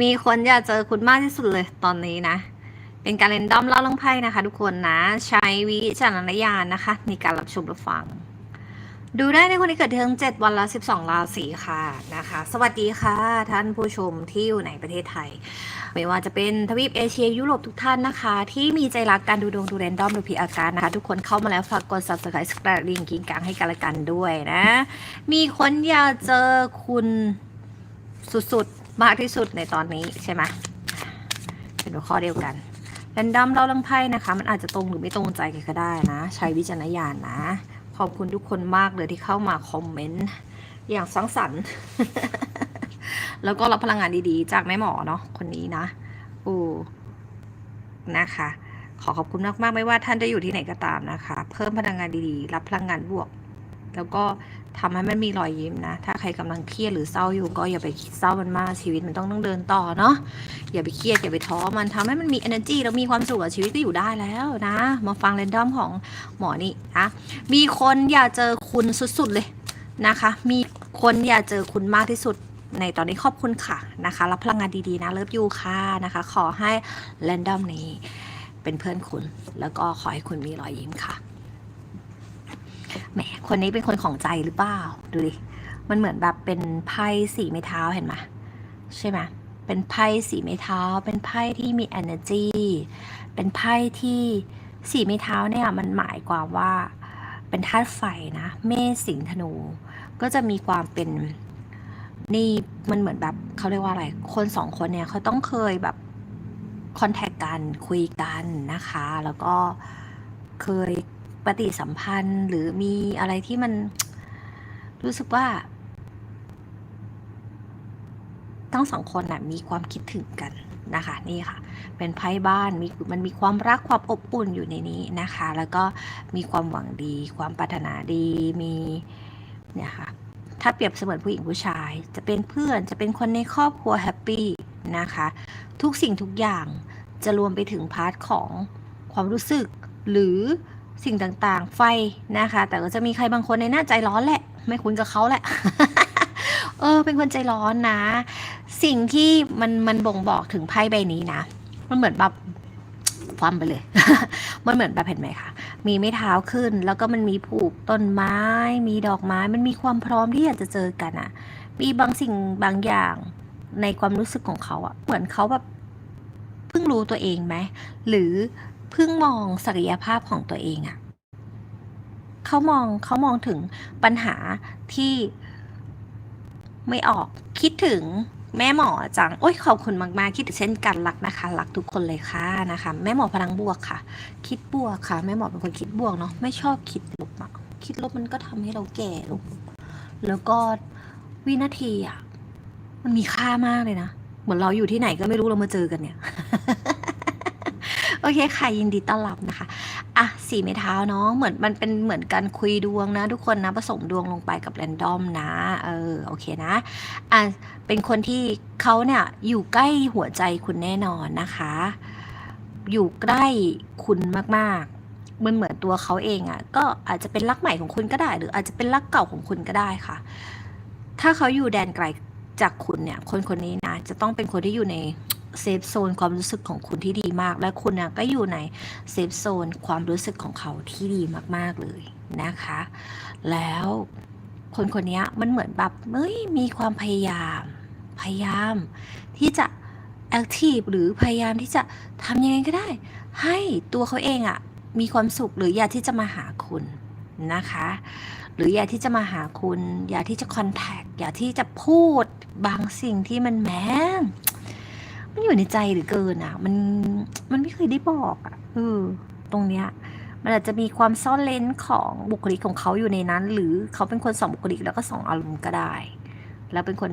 มีคนอยากเจอคุณมากที่สุดเลยตอนนี้นะ เป็นการเรนดอมเล่าเรื่องไพ่นะคะ ทุกคนนะ ใช้วิจารณญาณนะคะ ในการรับชมรับฟัง ดูได้ในคนที่เกิดเดือน7วันละ12ราศีค่ะนะคะ สวัสดีค่ะ ท่านผู้ชมที่อยู่ในประเทศไทย ไม่ว่าจะเป็นทวีปเอเชียยุโรปทุกท่านนะคะ ที่มีใจรักการดูดวงดูแรนดอมดูพีอาการนะคะ ทุกคนเข้ามาแล้วฝากกด subscribe สกระดิ่งกิ้งกังให้กันละกันด้วยนะ มีคนอยากเจอคุณสุดๆ มากที่สุดในตอนนี้ใช่ไหมเป็นหัวข้อเดียวกันแรนดอมเราเรื่องไพ่นะคะ มันอาจจะตรงหรือไม่ตรงใจกันก็ได้นะ ใช้วิจารณญาณนะ ขอบคุณทุกคนมากเลยที่เข้ามาคอมเมนต์อย่างสร้างสรรค์ แล้วก็รับพลังงานดีๆ จากแม่หมอเนาะคนนี้นะอูนะคะ ขอขอบคุณมากๆ ไม่ว่าท่านจะอยู่ที่ไหนก็ตามนะคะ เพิ่มพลังงานดีๆ รับพลังงานบวก แล้วก็ทำให้มันมีรอยยิ้มนะ ถ้าใครกำลังเครียดหรือเศร้าอยู่ก็อย่าไปเศร้ามันมากชีวิตมันต้องต้องเดินต่อเนาะอย่าไปเครียดอย่าไปท้อมันทำให้มันมี energy แล้วมีความสุขกับชีวิตก็อยู่ได้แล้วนะ มาฟังเรนดอมของหมอนี่นะมีคนอยากเจอคุณสุดๆเลยนะคะ มีคนอยากเจอคุณมากที่สุดในตอนนี้ขอบคุณค่ะนะคะรับพลังงานดีๆนะเลิฟยูค่ะนะคะ ขอให้แรนดอมนี้เป็นเพื่อนคุณ แล้วก็ขอให้คุณมีรอยยิ้มค่ะ แหมคนนี้เป็นคนของใจหรือเปล่า ดูดิ มันเหมือนแบบเป็นไพ่สีไม้เท้าเห็นไหมใช่ไหมเป็นไพ่สีไม้เท้า เป็นไพ่ที่มี energy เป็นไพ่ที่สีไม้เท้าเนี่ยมันหมายความว่าเป็นธาตุไฟนะ เมษสิงห์ธนู ก็จะมีความเป็นนี่มันเหมือนแบบเขาเรียกว่าอะไร คนสองคนเนี่ยเขาต้องเคยแบบคอนแทคกันคุยกันนะคะ แล้วก็เคย ปฏิสัมพันธ์หรือมีอะไรที่มันรู้สึกว่าทั้งสองคนน่ะมีความคิดถึงกันนะคะนี่ค่ะ เป็นไพ่บ้านมีมันมีความรักความอบอุ่นอยู่ในนี้นะคะ แล้วก็มีความหวังดี ความปรารถนาดีมีเนี่ยค่ะถ้าเปรียบเสมือนผู้หญิงผู้ชาย จะเป็นเพื่อนจะเป็นคนในครอบครัวแฮปปี้นะคะทุกสิ่งทุกอย่างจะรวมไปถึงพาร์ทของความรู้สึกหรือ สิ่งต่างๆ ไฟนะคะ แต่ก็จะมีใครบางคนในหน้าใจร้อนแหละ ไม่คุ้นกับเขาแหละ เออ เป็นคนใจร้อนนะ สิ่งที่มันมันบ่งบอกถึงไพ่ใบนี้นะ มันเหมือนแบบความไปเลย มันเหมือนแบบเห็นไหมคะ มีไม้เท้าขึ้น แล้วก็มันมีผูกต้นไม้ มีดอกไม้ มันมีความพร้อมที่อยากจะเจอกันอะมีบางสิ่งบางอย่างในความรู้สึกของเขาอะเหมือนเขาแบบเพิ่งรู้ตัวเองไหม หรือ เพิ่งมองศักยภาพของตัวเองอะเขามองเขามองถึงปัญหาที่ไม่ออกคิดถึงแม่หมอจัง โอ้ยขอบคุณมาก ๆ คิดถึงเช่นกันรักนะคะ รักทุกคนเลยค่ะนะคะ แม่หมอพลังบวกค่ะ คิดบวกค่ะ แม่หมอเป็นคนคิดบวกเนาะไม่ชอบคิดลบอะคิดลบมันก็ทำให้เราแก่ลงแล้วก็วินาทีอะมันมีค่ามากเลยนะ เหมือนเราอยู่ที่ไหนก็ไม่รู้เรามาเจอกันเนี่ย โอเคค่ะยินดีต้อนรับนะคะ อะสีไม้เท้าเนาะเหมือนมันเป็นเหมือนการคุยดวงนะ ทุกคนนะผสมดวงลงไปกับแรนดอมนะเออโอเคนะอะเป็นคนที่เขาเนี่ยอยู่ใกล้หัวใจคุณแน่นอนนะคะ อยู่ใกล้คุณมากๆมันเหมือนตัวเขาเองอะ่ะก็อาจจะเป็นรักใหม่ของคุณก็ได้ หรืออาจจะเป็นรักเก่าของคุณก็ได้ค่ะ ถ้าเขาอยู่แดนไกลจากคุณเนี่ย คนคนนี้นะจะต้องเป็นคนที่อยู่ใน เซฟโซนความรู้สึกของคุณที่ดีมาก และคุณนะก็อยู่ในเซฟโซนความรู้สึกของเขาที่ดีมากๆเลยนะคะ แล้วคนคนนี้มันเหมือนแบบเฮ้ยมีความพยายาม พยายามที่จะแอคทีฟหรือพยายามที่จะทำยังไงก็ได้ ให้ตัวเขาเองอะมีความสุขหรืออยากที่จะมาหาคุณนะคะ หรืออยากที่จะมาหาคุณ อยากที่จะคอนแทคอยากที่จะพูดบางสิ่งที่มันแหม มันอยู่ในใจหรือเกินอะ มันมันไม่เคยได้บอกอะเออตรงเนี้ย มันอาจจะมีความซ่อนเลนของบุคลิกของเขาอยู่ในนั้น หรือเขาเป็นคนสองบุคลิกแล้วก็สองอารมณ์ก็ได้ แล้วเป็นคน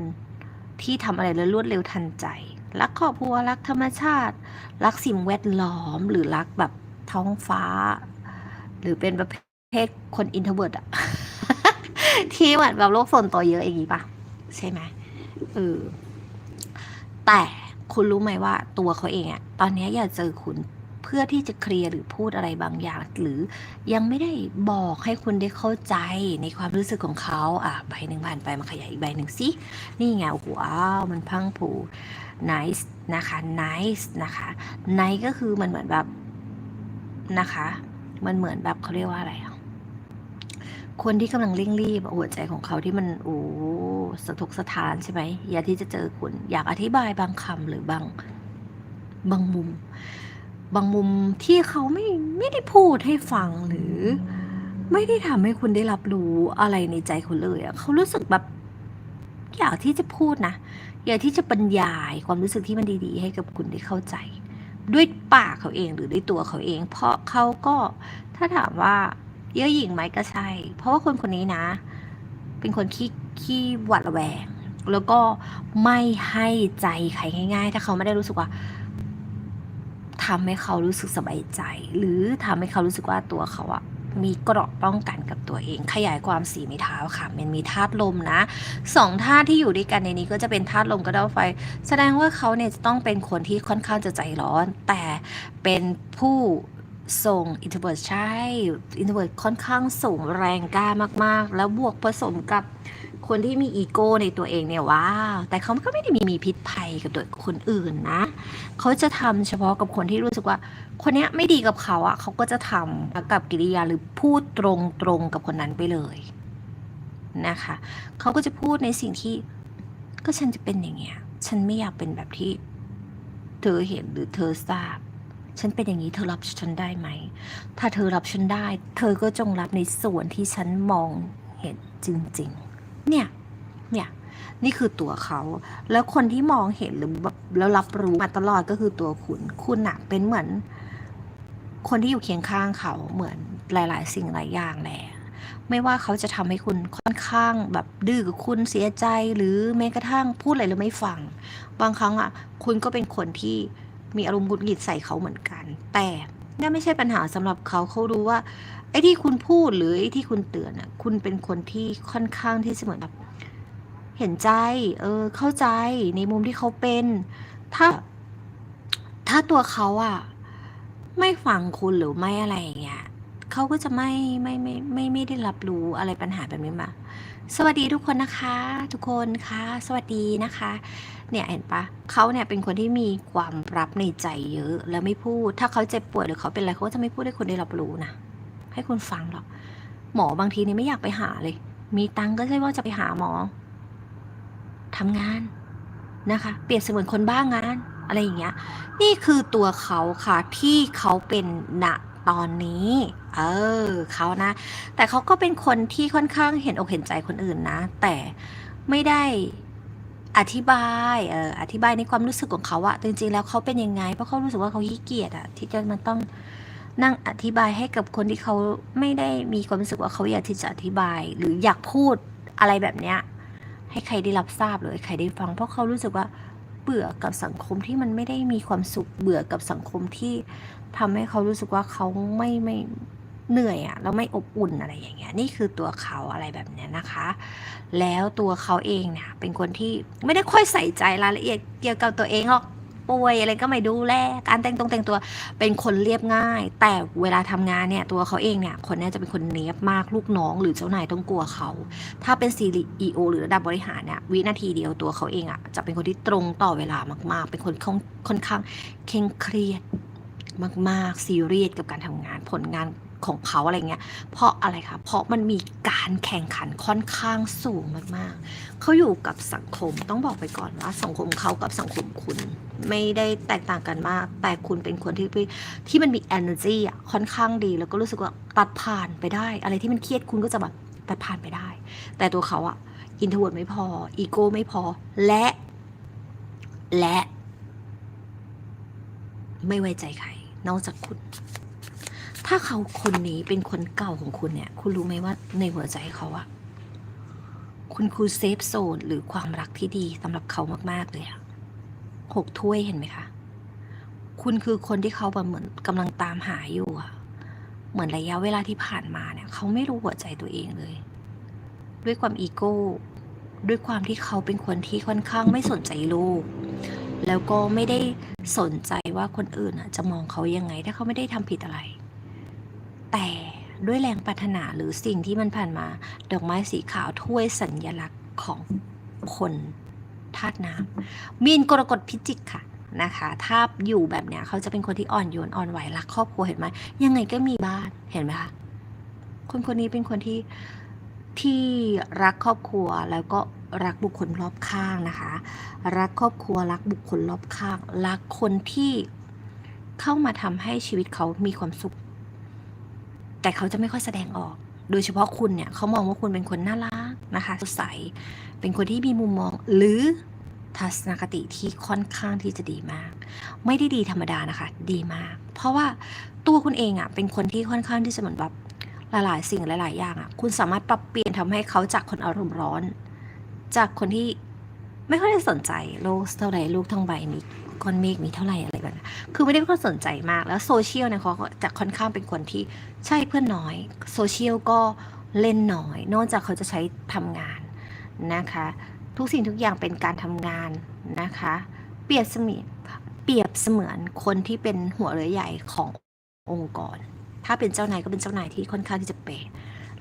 ที่ทำอะไรแล้วรวดเร็วทันใจ รักครอบครัวรักธรรมชาติ รักสิ่งแวดล้อมหรือรักแบบท้องฟ้า หรือเป็นประเภทคนอินโทอร์เวิร์ดอะที่เหมือนแบบโลกส่วนตัวเยอะอย่างนี้ปะใช่ไหมเออแต่ คุณรู้ไหมว่าตัวเขาเองอะตอนนี้อยากเจอคุณเพื่อที่จะเคลียร์หรือพูดอะไรบางอย่าง หรือยังไม่ได้บอกให้คุณได้เข้าใจในความรู้สึกของเขาอะใบหนึ่งผ่านไปมาขยายอีกใบหนึ่งสินี่ไงโอ้โหว้าวมันพังผู nice นะคะ nice นะคะ nice ก็คือมันเหมือนแบบนะคะ มันเหมือนแบบเขาเรียกว่าอะไรอะ คนที่กำลังเร่งรีบหัวใจของเขาที่มันโอ้สะทกสะทานใช่ไหมอยากที่จะเจอคุณ อยากอธิบายบางคำหรือบางบางมุม บางมุมที่เขาไม่ไม่ได้พูดให้ฟังหรือ ไม่ได้ทำให้คุณได้รับรู้อะไรในใจคุณเลยอะเขารู้สึกแบบอยากที่จะพูดนะอยากที่จะบรรยายความรู้สึกที่มันดี ๆ ให้กับคุณได้เข้าใจ ด้วยปากเขาเองหรือด้วยตัวเขาเอง เพราะเขาก็ถ้าถามว่า เย่อหยิ่งไหมก็ใช่ เพราะว่าคนคนนี้นะ เป็นคนขี้ขี้หวาดระแวง แล้วก็ไม่ให้ใจใครง่าย ๆ ถ้าเขาไม่ได้รู้สึกว่าทำให้เขารู้สึกสบายใจ หรือทำให้เขารู้สึกว่าตัวเขาอะมีเกราะป้องกันกับตัวเอง ขยายความสีม้เท้าค่ะ มันมีธาตุลมนะสองธาตุที่อยู่ด้วยกันในนี้ก็จะเป็นธาตุลมกับธาตุไฟ แสดงว่าเขาเนี่ยจะต้องเป็นคนที่ค่อนข้างจะใจร้อน แต่เป็นผู้ ส่งอินโทรเวิร์ใช่อินโทรเวิร์ค่อนข้างสูงแรงกล้ามากๆ แล้วบวกผสมกับคนที่มีอีโก้ในตัวเองเนี่ยว้าว แต่เขาก็ไม่ได้มีมีพิษภัยกับตัวคนอื่นนะ เขาจะทำเฉพาะกับคนที่รู้สึกว่า คนนี้ไม่ดีกับเขาอะเขาก็จะทำกับกิริยาหรือพูดตรงๆกับคนนั้นไปเลยนะคะเขาก็จะพูดในสิ่งที่ก็ฉันจะเป็นอย่างเงี้ย ฉันไม่อยากเป็นแบบที่ เธอเห็นหรือเธอทราบ ฉันเป็นอย่างนี้เธอรับฉันได้ไหม ถ้าเธอรับฉันได้ เธอก็จงรับในส่วนที่ฉันมองเห็นจริง ๆ เนี่ย เนี่ย นี่คือตัวเขา แล้วคนที่มองเห็นหรือแบบแล้วรับรู้มาตลอดก็คือตัวคุณ คุณอะเป็นเหมือน คนที่อยู่เคียงข้างเขาเหมือนหลาย ๆ สิ่งหลายอย่างแหละไม่ว่าเขาจะทำให้คุณค่อนข้างแบบดื้อกับคุณเสียใจหรือแม้กระทั่งพูดอะไรแล้วไม่ฟัง บางครั้งอะ คุณก็เป็นคนที่ มีอารมณ์หงุดหงิดใส่เขาเหมือนกัน แต่นั่นไม่ใช่ปัญหาสำหรับเขาเขารู้ว่าไอ้ที่คุณพูดหรือไอ้ที่คุณเตือนอะคุณเป็นคนที่ค่อนข้างที่จะเหมือนแบบเห็นใจ เออ เข้าใจในมุมที่เขาเป็น ถ้า ถ้าตัวเขาอะ ไม่ฟังคุณหรือไม่อะไรอย่างเงี้ย เขาก็จะไม่ไม่ไม่ไม่ไม่ได้รับรู้อะไรปัญหาแบบนี้มา สวัสดีทุกคนนะคะ ทุกคนคะ สวัสดีนะคะ เนี่ยเห็นปะเขาเนี่ยเป็นคนที่มีความรับในใจเยอะแล้วไม่พูด ถ้าเขาเจ็บป่วยหรือเขาเป็นอะไรเขาก็จะไม่พูดให้คนได้รับรู้นะให้คุณฟังหรอกหมอบางทีเนี่ยไม่อยากไปหาเลย มีตังค์ก็ใช่ว่าจะไปหาหมอทำงานนะคะ เปรียบเสมือนคนบ้างงานอะไรอย่างเงี้ย นี่คือตัวเขาค่ะที่เขาเป็นณตอนนี้ เออ เขานะ แต่เขาก็เป็นคนที่ค่อนข้างเห็นอกเห็นใจคนอื่นนะ แต่ไม่ได้อธิบายเอออธิบายในความรู้สึกของเขาอะจริงๆแล้วเขาเป็นยังไง เพราะเขารู้สึกว่าเขาขี้เกียจอะที่จะมันต้องนั่งอธิบายให้กับคนที่เขาไม่ได้มีความรู้สึกว่าเขาอยากที่จะอธิบาย หรืออยากพูดอะไรแบบเนี้ยให้ใครได้รับทราบหรือให้ใครได้ฟัง เพราะเขารู้สึกว่าเบื่อกับสังคมที่มันไม่ได้มีความสุขเบื่อกับสังคมที่ทำให้เขารู้สึกว่าเขาไม่ไม่ เหนื่อยอะแล้วไม่อบอุ่นอะไรอย่างเงี้ยนี่คือตัวเขาอะไรแบบเนี้ยนะคะ แล้วตัวเขาเองเนี่ยเป็นคนที่ไม่ได้ค่อยใส่ใจรายละเอียดเกี่ยวกับตัวเองหรอกป่วยอะไรก็ไม่ดูแลการแต่งตรงแต่งตัวเป็นคนเรียบง่าย แต่เวลาทำงานเนี่ยตัวเขาเองเนี่ยคนนี้จะเป็นคนเนียบมากลูกน้อง หรือเจ้านายต้องกลัวเขา ถ้าเป็น CEO หรือระดับบริหารเนี่ยวินาทีเดียวตัวเขาเองอะ่ะจะเป็นคนที่ตรงต่อเวลามาก ๆ เป็นคนค่อนค่อนข้างเคร่งเครียดมากๆซีเรียสกับการทำงานผลงาน ของเขาอะไรเงี้ย เพราะอะไรคะ เพราะมันมีการแข่งขันค่อนข้างสูงมากๆ เขาอยู่กับสังคมต้องบอกไปก่อนว่าสังคมเขากับสังคมคุณไม่ได้แตกต่างกันมาก แต่คุณเป็นคนที่ที่มันมี energy อะค่อนข้างดี แล้วก็รู้สึกว่าตัดผ่านไปได้ อะไรที่มันเครียดคุณก็จะแบบตัดผ่านไปได้ แต่ตัวเขาอะอินทวดไม่พอ อีโก้ไม่พอ และ และ ไม่ไว้ใจใคร นอกจากคุณ ถ้าเขาคนนี้เป็นคนเก่าของคุณเนี่ย คุณรู้ไหมว่าในหัวใจเขาอะคุณคือเซฟโซนหรือความรักที่ดีสำหรับเขามากๆเลยอะหกถ้วยเห็นไหมคะ คุณคือคนที่เขาแบบเหมือนกำลังตามหาอยู่อะเหมือนระยะเวลาที่ผ่านมาเนี่ย เขาไม่รู้หัวใจตัวเองเลย ด้วยความอีโก้ ด้วยความที่เขาเป็นคนที่ค่อนข้างไม่สนใจโลก แล้วก็ไม่ได้สนใจว่าว่าคนอื่นอะจะมองเขายังไง ถ้าเขาไม่ได้ทำผิดอะไร แต่ด้วยแรงปรารถนาหรือสิ่งที่มันผ่านมา ดอกไม้สีขาวถ้วยสัญญลักษณ์ของคนธาตุน้ำมีนกรกฎพิจิกค่ะนะคะ ถ้าอยู่แบบเนี้ยเขาจะเป็นคนที่อ่อนโยนอ่อนไหวรักครอบครัวเห็นไหมยังไงก็มีบ้านเห็นไหมคะคนคนนี้เป็นคนที่ที่รักครอบครัวแล้วก็รักบุคคลรอบข้างนะคะ รักครอบครัวรักบุคคลรอบข้าง รักคนที่เข้ามาทำให้ชีวิตเขามีความสุข แต่เขาจะไม่ค่อยแสดงออก โดยเฉพาะคุณเนี่ยเขามองว่าคุณเป็นคนน่ารักนะคะสดใส เป็นคนที่มีมุมมองหรือทัศนคติที่ค่อนข้างที่จะดีมาก ไม่ได้ดีธรรมดานะคะ ดีมาก เพราะว่าตัวคุณเองอะ่ะเป็นคนที่ค่อนข้างที่จะเหมือนแบบหลายๆ สิ่งหลาย ๆ อย่างอะ่ะ คุณสามารถปรับเปลี่ยนทำให้เขาจากคนอารมณ์ร้อน จากคนที่ไม่ค่อยได้สนใจโลกเท่าไหร่ลูกทั้งใบมี ก้อนเมฆมีเท่าไหร่อะไรแบบนั้นคือไม่ได้ค่อยสนใจมากแล้วโซเชียลเนี่ยเขาก็จะค่อนข้างเป็นคนที่ใช่เพื่อนน้อยโซเชียลก็เล่นน้อย นอกจากเขาจะใช้ทำงานนะคะ ทุกสิ่งทุกอย่างเป็นการทำงานนะคะ เปรียบเสมือนเปรียบเสมือนคนที่เป็นหัวเรือใหญ่ขององค์กร ถ้าเป็นเจ้านายก็เป็นเจ้านายที่ค่อนข้างที่จะเปย์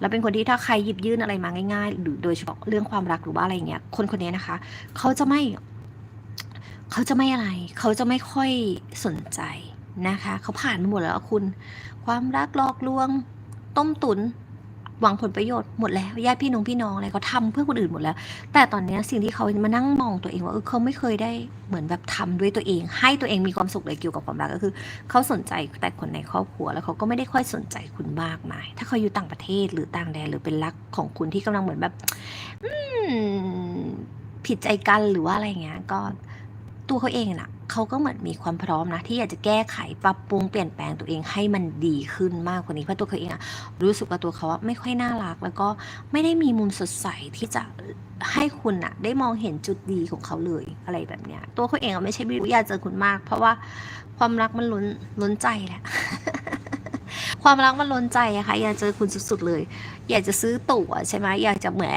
แล้วเป็นคนที่ถ้าใครหยิบยื่นอะไรมาง่าย ๆ หรือโดยเฉพาะเรื่องความรักหรือว่าอะไรเงี้ย คนคนนี้นะคะ เขาจะไม่ เขาจะไม่อะไร เขาจะไม่ค่อยสนใจนะคะ เขาผ่านมาหมดแล้วคุณ ความรักหลอกลวง ต้มตุน หวังผลประโยชน์หมดแล้วญาติพี่น้องพี่น้องอะไรเขาทำเพื่อคนอื่นหมดแล้ว แต่ตอนนี้สิ่งที่เขามานั่งมองตัวเองว่าเออเขาไม่เคยได้เหมือนแบบทำด้วยตัวเอง ให้ตัวเองมีความสุขเลยเกี่ยวกับความรักก็คือ เขาสนใจแต่คนในครอบครัวแล้วเขาก็ไม่ได้ค่อยสนใจคุณมากมาย ถ้าเขาอยู่ต่างประเทศหรือต่างแดนหรือเป็นรักของคุณที่กำลังเหมือนแบบ อืผิดใจกันหรือว่าอะไรเงี้ยก็ ตัวเขาเองน่ะเขาก็เหมือนมีความพร้อมนะ ที่อยากจะแก้ไขปรับปรุงเปลี่ยนแปลงตัวเองให้มันดีขึ้นมากกว่านี้เพราะตัวเขาเองอะรู้สึกว่าตัวเขาไม่ค่อยน่ารัก แล้วก็ไม่ได้มีมุมสดใสที่จะให้คุณอะได้มองเห็นจุดดีของเขาเลยอะไรแบบเนี้ย ตัวเขาเองอะไม่ใช่ไม่รู้อยากเจอคุณมาก เพราะว่าความรักมันล้นล้นใจแหละ ความรักมันล้นใจอะค่ะอยากเจอคุณสุด ๆ เลย อยากจะซื้อตั๋วใช่ไหมอยากจะเหมือน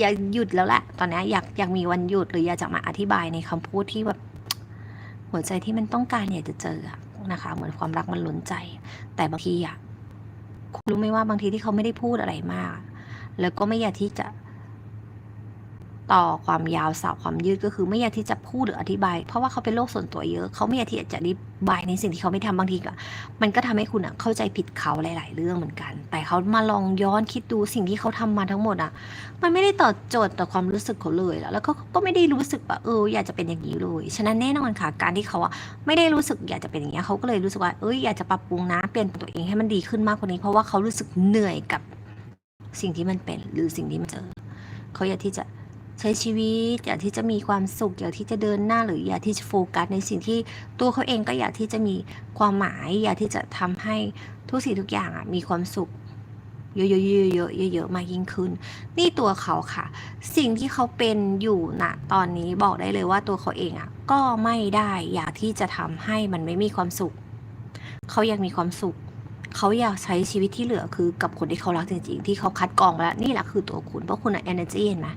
อยากหยุดแล้วแหละตอนนี้อยากอยากมีวันหยุดหรืออยากจะมาอธิบายในคำพูดที่แบบหัวใจที่มันต้องการอยากจะเจอนะคะ เหมือนความรักมันล้นใจ แต่บางทีอะคุณรู้ไหมว่าบางทีที่เขาไม่ได้พูดอะไรมาก แล้วก็ไม่อยากที่จะ ต่อความยาวสาวความยืดก็คือไม่อยากที่จะพูดหรืออธิบาย เพราะว่าเขาเป็นโรคส่วนตัวเยอะ เขาไม่อยากที่จะอธิบายในสิ่งที่เขาไม่ทำบางทีก็มันก็ทำให้คุณอะเข้าใจผิดเขาหลาย ๆ เรื่องเหมือนกัน แต่เขามาลองย้อนคิดดูสิ่งที่เขาทำมาทั้งหมดอะมันไม่ได้ตอบโจทย์ต่อความรู้สึกเขาเลยแล้วแล้วก็ก็ไม่ได้รู้สึกว่าเอออยากจะเป็นอย่างนี้เลยฉะนั้นแน่นอนค่ะ การที่เขาอะไม่ได้รู้สึกอยากจะเป็นอย่างนี้เขาก็เลยรู้สึกว่าเอ้ยอยากจะปรับปรุงนะเปลี่ยนตัวเองให้มันดีขึ้นมากกว่านี้ เพราะว่าเขารู้สึกเหนื่อยกับสิ่งที่มันเป็นหรือสิ่งที่มันเจอเขาอยากที่จะ ใช้ชีวิต อยากที่จะมีความสุข อยากที่จะเดินหน้าหรืออยากที่จะโฟกัสในสิ่งที่ตัวเขาเองก็อยากที่จะมีความหมาย อยากที่จะทำให้ทุกสิ่งทุกอย่างอะมีความสุขเยอะๆเยอะๆเยอะๆมากยิ่งขึ้น นี่ตัวเขาค่ะ สิ่งที่เขาเป็นอยู่ณตอนนี้บอกได้เลยว่าตัวเขาเองอะก็ไม่ได้อยากที่จะทำให้มันไม่มีความสุข เขาอยากมีความสุข เขาอยากใช้ชีวิตที่เหลือคือกับคนที่เขารักจริงๆ ที่เขาคัดกรองแล้วนี่แหละคือตัวคุณเพราะคุณอะ energy เห็นไหม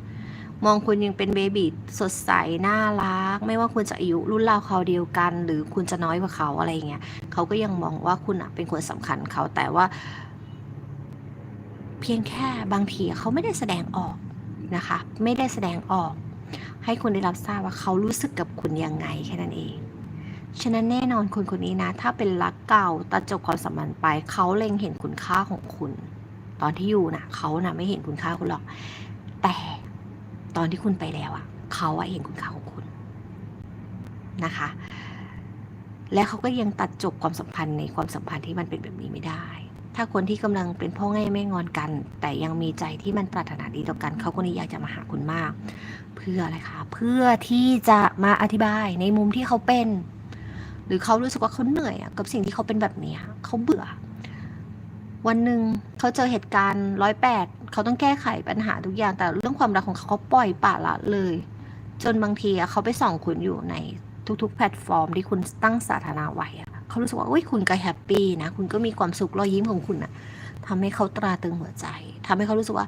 มองคุณยังเป็นเบบีสดใส น่ารัก ไม่ว่าคุณจะอายุรุ่นราวเขาเดียวกัน หรือคุณจะน้อยกว่าเขาอะไรเงี้ยเขาก็ยังมองว่าคุณอะเป็นคนสำคัญเขาแต่ว่า เพียงแค่บางทีเขาไม่ได้แสดงออกนะคะ ไม่ได้แสดงออก ให้คุณได้รับทราบว่าเขารู้สึกกับคุณยังไงแค่นั้นเองฉะนั้นแน่นอนคนคนนี้นะ ถ้าเป็นรักเก่าตัดจบความสัมพันธ์ไป เขาเล็งเห็นคุณค่าของคุณ ตอนที่อยู่นะเขานะไม่เห็นคุณค่าคุณหรอก แต่ ตอนที่คุณไปแล้วอะเขาอะเห็นคุณค่าของคุณนะคะ และเขาก็ยังตัดจบความสัมพันธ์ในความสัมพันธ์ที่มันเป็นแบบนี้ไม่ได้ ถ้าคนที่กำลังเป็นพ่อแง่แม่งอนกัน แต่ยังมีใจที่มันปรารถนาดีต่อกัน เขาคนนี้อยากจะมาหาคุณมาก เพื่ออะไรคะ เพื่อที่จะมาอธิบายในมุมที่เขาเป็น หรือเขารู้สึกว่าเขาเหนื่อยอกับสิ่งที่เขาเป็นแบบนี้เขาเบื่อ วันหนึ่งเขาเจอเหตุการณ์ร้อยแปดเขาต้องแก้ไขปัญหาทุกอย่าง แต่เรื่องความรักของเขาเขาปล่อยปละละเลย จนบางทีอะเขาไปส่องคุณอยู่ในทุกๆ แพลตฟอร์มที่คุณตั้งสาธารณะไว้เขารู้สึกว่าอุ้ยคุณก็แฮปปี้นะ คุณก็มีความสุขรอยยิ้มของคุณอะทำให้เขาตราตึงหัวใจทำให้เขารู้สึกว่า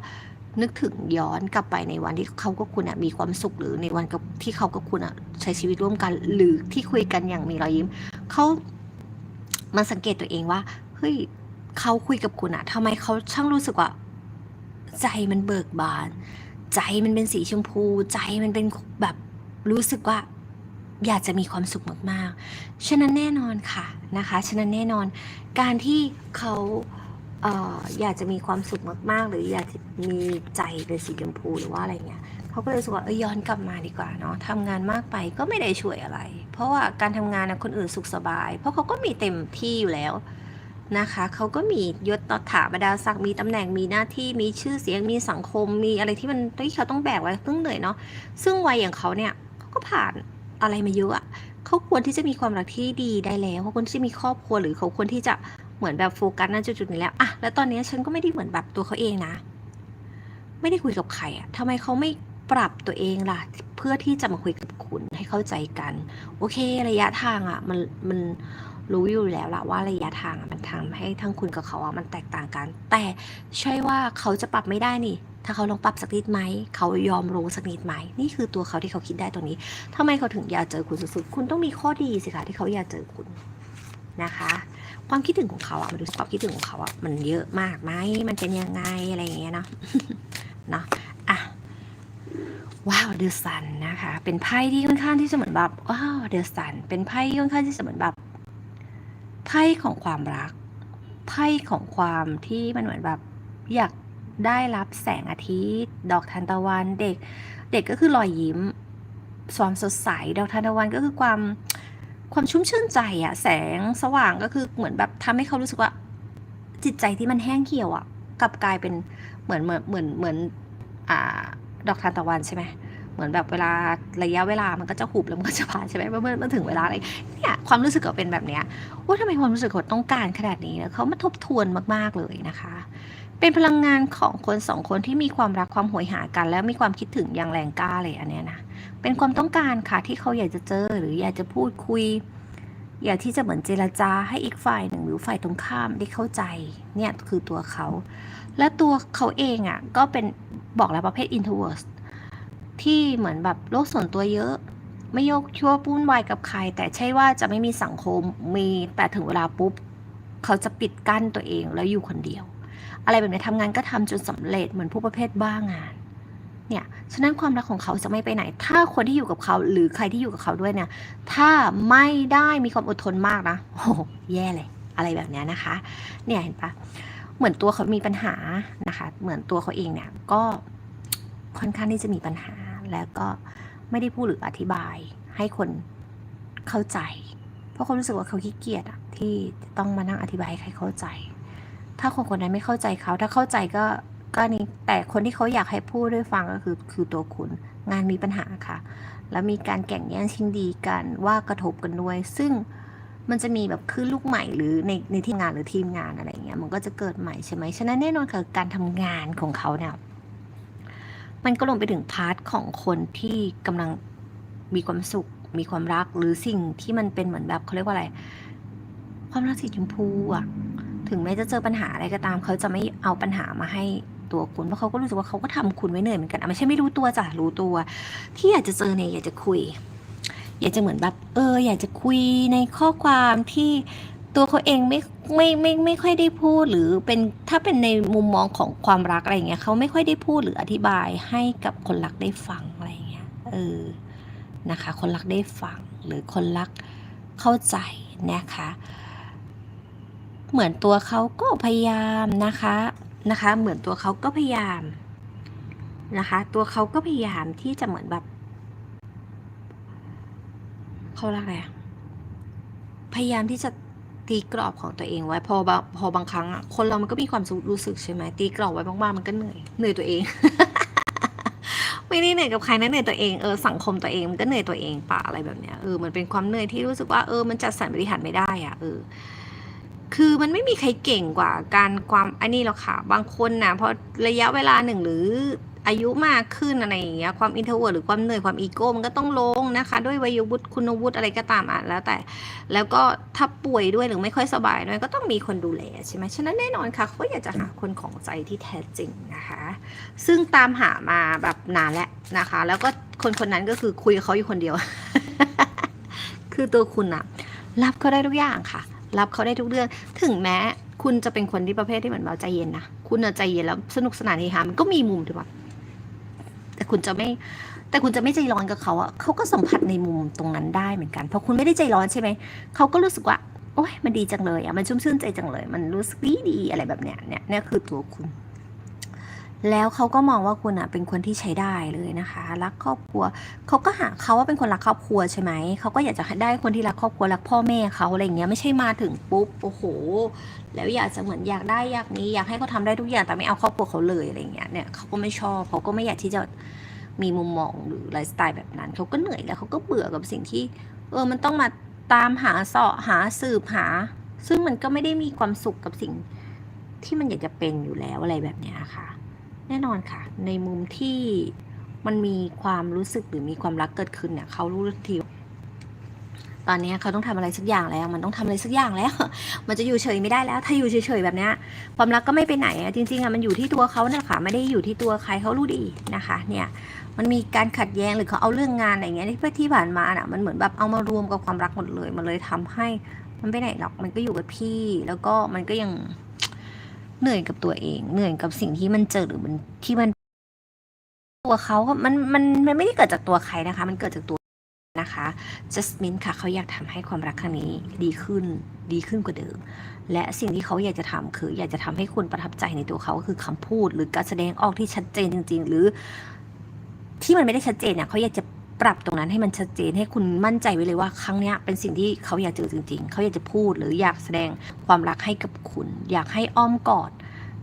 นึกถึงย้อนกลับไปในวันที่เขากับคุณอะมีความสุขหรือในวันกับที่เขากับคุณอะใช้ชีวิตร่วมกัน หรือที่คุยกันอย่างมีรอยยิ้มเขามันสังเกตตัวเองว่าเฮ้ย เขาคุยกับคุณอะทำไมเขาช่างรู้สึกว่า ใจมันเบิกบาน ใจมันเป็นสีชมพู ใจมันเป็นแบบรู้สึกว่า อยากจะมีความสุขมากๆ ฉะนั้นแน่นอนค่ะนะคะ ฉะนั้นแน่นอนการที่เขาเอออยากจะมีความสุขมาก ๆ หรืออยากจะมีใจเป็นสีชมพูหรือว่าอะไรเงี้ยเขาก็เลยรู้สึกว่าเออย้อนกลับมาดีกว่าเนาะทำงานมากไปก็ไม่ได้ช่วยอะไร เพราะว่าการทำงานนะคนอื่นสุขสบาย เพราะเขาก็มีเต็มที่อยู่แล้ว นะคะเขาก็มียศต่อถาบรรดาศักดิ์มีตำแหน่งมีหน้าที่มีชื่อเสียงมีสังคมมีอะไรที่มันที่เขาต้องแบกไว้ต้องเหนื่อยเนาะซึ่งวัยอย่างเขาเนี่ยเขาก็ผ่านอะไรมาเยอะเขาควรที่จะมีความรักที่ดีได้แล้วเขาควรที่จะมีครอบครัวหรือเขาควรที่จะเหมือนแบบโฟกัสณจุดๆนี้แล้วอะแล้วตอนนี้ฉันก็ไม่ได้เหมือนแบบตัวเขาเองนะ ไม่ได้คุยกับใครอะทำไมเขาไม่ปรับตัวเองล่ะ เพื่อที่จะมาคุยกับคุณให้เข้าใจกัน โอเค ระยะทางอะมันมัน รู้อยู่แล้วละว่าระยะทางมันทำให้ทั้งคุณกับเขาอะมันแตกต่างกัน แต่ใช่ว่าเขาจะปรับไม่ได้นี่ ถ้าเขาลองปรับสักนิดไหม เขายอมรู้สักนิดไหม นี่คือตัวเขาที่เขาคิดได้ตรงนี้ทำไมเขาถึงอยากเจอคุณสุดๆ คุณต้องมีข้อดีสิคะที่เขาอยากเจอคุณนะคะ ความคิดถึงของเขาอะมาดูความคิดถึงของเขาอะมันเยอะมากไหม มันเป็นยังไงอะไรอย่างเงี้ยเนาะ เนาะอะว้าวเดอะซันนะคะ เป็นไพ่ที่ค่อนข้างที่จะเหมือนแบบว้าวเดอะซันเป็นไพ่ที่ค่อนข้างที่จะเหมือนแบบ ไพ่ของความรัก ไพ่ของความที่มันเหมือนแบบอยากได้รับแสงอาทิตย์ ดอกทานตะวันเด็ก เด็กก็คือรอยยิ้มความสดใสดอกทานตะวันก็คือความความชุ่มชื่นใจอะแสงสว่างก็คือเหมือนแบบทำให้เขารู้สึกว่า จิตใจที่มันแห้งเหี่ยวอะกลับกลายเป็นเหมือนเหมือนเหมือนเหมือนอ่าดอกทานตะวันใช่ไหม เหมือนแบบเวลาระยะเวลามันก็จะหุบแล้วมันก็จะผ่านใช่ไหมเมื่อมื่อเมื่อถึงเวลาอะไรเนี่ยความรู้สึกเขาเป็นแบบเนี้ยว่าทำไมความรู้สึกเขาต้องการขนาดนี้แล้วเขามาทบทวนมากๆเลยนะคะ เป็นพลังงานของคนสองคนที่มีความรักความโหยหากัน แล้วมีความคิดถึงอย่างแรงกล้าเลยอันเนี้ยนะเป็นความต้องการค่ะที่เขาอยากจะเจอหรืออยากจะพูดคุย อยากที่จะเหมือนเจรจาให้อีกฝ่ายหนึ่งหรือฝ่ายตรงข้ามได้เข้าใจเนี่ยคือตัวเขา และตัวเขาเองอะก็เป็นบอกแล้วประเภท introvert ที่เหมือนแบบโลกส่วนตัวเยอะ ไม่ยกชั่วปุ้นวายกับใคร แต่ใช่ว่าจะไม่มีสังคมมีแต่ถึงเวลาปุ๊บ เขาจะปิดกั้นตัวเองแล้วอยู่คนเดียว อะไรแบบนี้ทำงานก็ทำจนสำเร็จเหมือนผู้ประเภทบ้างานเนี่ย ฉะนั้นความรักของเขาจะไม่ไปไหน ถ้าคนที่อยู่กับเขาหรือใครที่อยู่กับเขาด้วยเนี่ย ถ้าไม่ได้มีความอดทนมากนะ โอ้โหแย่เลย อะไรแบบนี้นะคะ เนี่ยเห็นปะเหมือนตัวเขามีปัญหานะคะ เหมือนตัวเขาเองเนี่ยก็ค่อนข้างที่จะมีปัญหา แล้วก็ไม่ได้พูดหรืออธิบายให้คนเข้าใจ เพราะเขารู้สึกว่าเขาขี้เกียจอะที่ต้องมานั่งอธิบายให้ใครเข้าใจ ถ้าคนคนนั้นไม่เข้าใจเขา ถ้าเข้าใจก็ก็นี่แต่คนที่เขาอยากให้พูดด้วยฟังก็คือคือตัวคุณงานมีปัญหาค่ะ แล้วมีการแข่งแย่งชิงดีกันว่ากระทบกันด้วย ซึ่งมันจะมีแบบคลื่นลูกใหม่หรือในในที่งานหรือทีมงานอะไรเงี้ยมันก็จะเกิดใหม่ใช่ไหมฉะนั้นแน่นอนค่ะการทำงานของเขาเนี่ย มันก็ลงไปถึงพาร์ทของคนที่กำลังมีความสุข มีความรักหรือสิ่งที่มันเป็นเหมือนแบบเขาเรียกว่าอะไร ความรักสีชมพูอะถึงแม้จะเจอปัญหาอะไรก็ตาม เขาจะไม่เอาปัญหามาให้ตัวคุณเพราะเขาก็รู้สึกว่าเขาก็ทำคุณไว้เหนื่อยเหมือนกันอะไม่ใช่ไม่รู้ตัวจ้ะรู้ตัว ที่อยากจะเจอเนี่ยอยากจะคุย อยากจะเหมือนแบบ เออ อยากจะคุยในข้อความที่ ตัวเขาเองไม่ไม่ไม่ไม่ค่อยได้พูดหรือเป็นถ้าเป็นในมุมมองของความรักอะไรเงี้ยเขาไม่ค่อยได้พูดหรืออธิบายให้กับคนรักได้ฟังอะไรเงี้ยเออนะคะ คนรักได้ฟังหรือคนรักเข้าใจนะคะ เหมือนตัวเขาก็พยายามนะคะนะคะ เหมือนตัวเขาก็พยายามนะคะ ตัวเขาก็พยายามที่จะเหมือนแบบเขาเรียกอะไรพยายามที่จะ ตีกรอบของตัวเองไว้พอบางพอบางครั้งอะคนเรามันก็มีความรู้สึกใช่ไหมตีกรอบไว้มากๆมันก็เหนื่อยเหนื่อยตัวเอง ไม่ได้เหนื่อยกับใครนะเหนื่อยตัวเองเออสังคมตัวเองมันก็เหนื่อยตัวเองป่ะอะไรแบบเนี้ยเออมันเป็นความเหนื่อยที่รู้สึกว่าเออมันจัดสรรบริหารไม่ได้อะเออคือมันไม่มีใครเก่งกว่าการความอันนี้หรอกค่ะ บางคนนะพอระยะเวลาหนึ่งหรือ อายุมากขึ้นอะไรอย่างเงี้ยความอินโทอร์เวิร์หรือความเหนื่อยความอีโก้มันก็ต้องลงนะคะ ด้วยวัยวุฒิคุณวุฒิอะไรก็ตามอะแล้วแต่ แล้วก็ถ้าป่วยด้วยหรือไม่ค่อยสบายด้วยก็ต้องมีคนดูแลใช่ไหมฉะนั้นแน่นอนค่ะเขาอยากจะหาคนของใจที่แท้จริงนะคะ ซึ่งตามหามาแบบนานแล้วนะคะ แล้วก็คนคนนั้นก็คือคุยกับเขาอยู่คนเดียว คือตัวคุณอะรับเขาได้ทุกอย่างค่ะ รับเขาได้ทุกเรื่องถึงแม้คุณจะเป็นคนที่ประเภทที่เหมือนเราใจเย็นนะ คุณอะใจเย็นแล้วสนุกสนานเฮฮามันก็มีมุมที่แบบ แต่คุณจะไม่ แต่คุณจะไม่ใจร้อนกับเขาอะเขาก็สัมผัสในมุมตรงนั้นได้เหมือนกันเพราะคุณไม่ได้ใจร้อนใช่ไหมเขาก็รู้สึกว่าโอ้ยมันดีจังเลยอะมันชุ่มชื่นใจจังเลย มันรู้สึกดีดีอะไรแบบเนี้ยเนี่ยเนี่ยคือตัวคุณ แล้วเขาก็มองว่าคุณอะเป็นคนที่ใช้ได้เลยนะคะ รักครอบครัวเขาก็หาเขาว่าเป็นคนรักครอบครัวใช่ไหมเขาก็อยากจะได้คนที่รักครอบครัวรักพ่อแม่เขาอะไรเงี้ยไม่ใช่มาถึงปุ๊บโอ้โห แล้วอยากจะเหมือนอยากได้อยากนี้อยากให้เขาทำได้ทุกอย่างแต่ไม่เอาครอบครัวเขาเลยอะไรเงี้ยเนี่ยเขาก็ไม่ชอบเขาก็ไม่อยากที่จะมีมุมมองหรือไลฟ์สไตล์แบบนั้นเขาก็เหนื่อยแล้วเขาก็เบื่อกับสิ่งที่ เออมันต้องมาตามหาเสาะหาสืบหา ซึ่งมันก็ไม่ได้มีความสุขกับสิ่งที่มันอยากจะเป็นอยู่แล้วอะไรแบบนี้ค่ะ แน่นอนค่ะ ในมุมที่มันมีความรู้สึกหรือมีความรักเกิดขึ้นเนี่ยเขารู้ทันทีตอนนี้เขาต้องทำอะไรสักอย่างแล้ว มันต้องทำอะไรสักอย่างแล้ว มันจะอยู่เฉยไม่ได้แล้ว ถ้าอยู่เฉยๆแบบนี้ความรักก็ไม่ไปไหนอะจริงๆอะมันอยู่ที่ตัวเขาเนี่ยค่ะไม่ได้อยู่ที่ตัวใครเขารู้ดีนะคะ เนี่ยมันมีการขัดแย้งหรือเขาเอาเรื่องงานอะไรเงี้ยที่ที่ผ่านมาน่ะมันเหมือนแบบเอามารวมกับความรักหมดเลย มันเลยทำให้มันไปไหนหรอกมันก็อยู่กับพี่ แล้วก็มันก็ยัง เหนื่อยกับตัวเอง เหนื่อยกับสิ่งที่มันเจอหรือมันที่มัน ตัวเขาก็มันมันมันไม่ได้เกิดจากตัวใครนะคะ มันเกิดจากตัวนะคะจัสมินค่ะเขาอยากทำให้ความรักครั้งนี้ดีขึ้นดีขึ้นกว่าเดิม และสิ่งที่เขาอยากจะทำคือ อยากจะทำให้คุณประทับใจในตัวเขาก็คือคำพูด หรือการแสดงออกที่ชัดเจนจริง ๆ หรือที่มันไม่ได้ชัดเจนเนี่ยเขาอยากจะ ปรับตรงนั้นให้มันชัดเจนให้คุณมั่นใจไว้เลยว่าครั้งนี้เป็นสิ่งที่เขาอยากเจอจริง ๆ เขาอยากจะพูดหรืออยากแสดงความรักให้กับคุณ อยากให้อ้อมกอด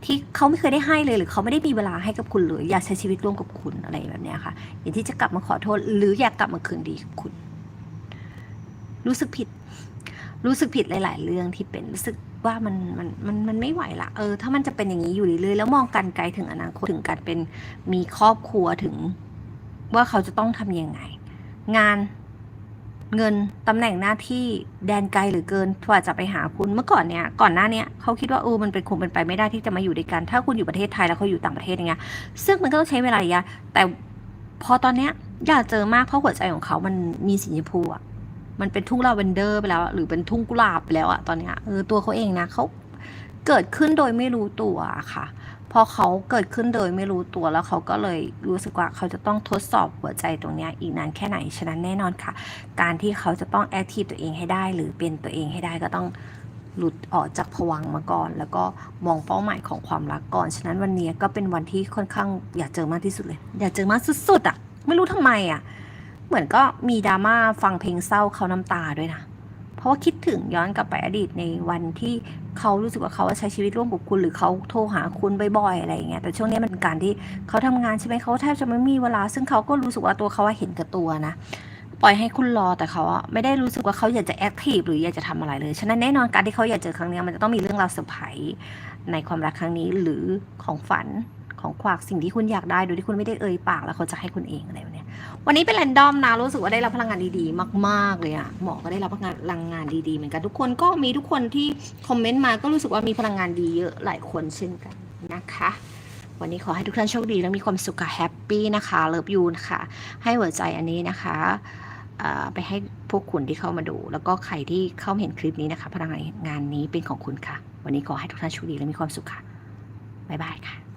ที่เขาไม่เคยได้ให้เลยหรือเขาไม่ได้มีเวลาให้กับคุณเลยอยากใช้ชีวิตร่วมกับคุณอะไรแบบนี้ค่ะอยางที่จะกลับมาขอโทษ หรืออยากกลับมาคืนดีกับคุณ รู้สึกผิด รู้สึกผิดหลาย ๆ เรื่องที่เป็นรู้สึกว่ามันมันมันมันไม่ไหวละเออถ้ามันจะเป็นอย่างนี้อยู่เรื่อยๆแล้วมองกันไกลถึงอนาคตถึงการเป็นมีครอบครัวถึง ว่าเขาจะต้องทำยังไง งานเงินตำแหน่งหน้าที่แดนไกลหรือเกินกว่าจะไปหาคุณเมื่อก่อนเนี่ยก่อนหน้าเนี้ยเขาคิดว่าเออมันเป็นคงเป็นไปไม่ได้ที่จะมาอยู่ด้วยกัน ถ้าคุณอยู่ประเทศไทยแล้วเขาอยู่ต่างประเทศอย่างเงี้ยซึ่งมันก็ต้องใช้เวลาระยะแต่พอตอนเนี้ยอยากเจอมากเพราะหัวใจของเขามันมีสีชมพูอะมันเป็นทุ่งลาเวนเดอร์ไปแล้ว หรือเป็นทุ่งกุหลาบไปแล้วอะตอนเนี้ยเออตัวเขาเองนะเขาเกิดขึ้นโดยไม่รู้ตัวค่ะ พอเขาเกิดขึ้นโดยไม่รู้ตัวแล้วเขาก็เลยรู้สึกว่าเขาจะต้องทดสอบหัวใจตรงนี้อีกนานแค่ไหน ฉะนั้นแน่นอนค่ะ การที่เขาจะต้องแอคทีฟตัวเองให้ได้ หรือเป็นตัวเองให้ได้ก็ต้องหลุดออกจากผวังมาก่อน แล้วก็มองเป้าหมายของความรักก่อน ฉะนั้นวันนี้ก็เป็นวันที่ค่อนข้างอยากเจอมากที่สุดเลย อยากเจอมากสุดๆอะไม่รู้ทำไมอะเหมือนก็มีดราม่าฟังเพลงเศร้าเขาน้ำตาด้วยนะ เพราะว่าคิดถึงย้อนกลับไปอดีตในวันที่เขารู้สึกว่าเขาใช้ชีวิตร่วมกับคุณ หรือเขาโทรหาคุณบ่อยๆอะไรอย่างเงี้ยแต่ช่วงนี้มันเป็นการที่เขาทำงานใช่ไหมเขาแทบจะไม่มีเวลา ซึ่งเขาก็รู้สึกว่าตัวเขาอะเห็นกับตัวนะปล่อยให้คุณรอแต่เขาอะไม่ได้รู้สึกว่าเขาอยากจะแอคทีฟหรืออยากจะทำอะไรเลยฉะนั้นแน่นอนการที่เขาอยากเจอครั้งนี้มันจะต้องมีเรื่องราวเซอร์ไพรส์ในความรักครั้งนี้หรือของฝันของขวากสิ่งที่คุณอยากได้โดยที่คุณไม่ได้เอ่ยปากแล้วเขาจะให้คุณเองอะไรแบบนี้ วันนี้เป็นแรนดอมนะรู้สึกว่าได้รับพลังงานดีๆ มากๆเลยอะหมอก็ได้รับพลังงานดีๆ เหมือนกันทุกคนก็มีทุกคนที่คอมเมนต์มาก็รู้สึกว่ามีพลังงานดีเยอะหลายคนเช่นกันนะคะ วันนี้ขอให้ทุกท่านโชคดีและมีความสุขค่ะแฮปปี้นะคะเลิฟยูนะคะให้หัวใจอันนี้นะคะไปให้พวกคุณที่เข้ามาดู แล้วก็ใครที่เข้ามาเห็นคลิปนี้นะคะ พลังงานนี้เป็นของคุณค่ะ วันนี้ขอให้ทุกท่านโชคดีและมีความสุขค่ะบ๊ายบายค่ะ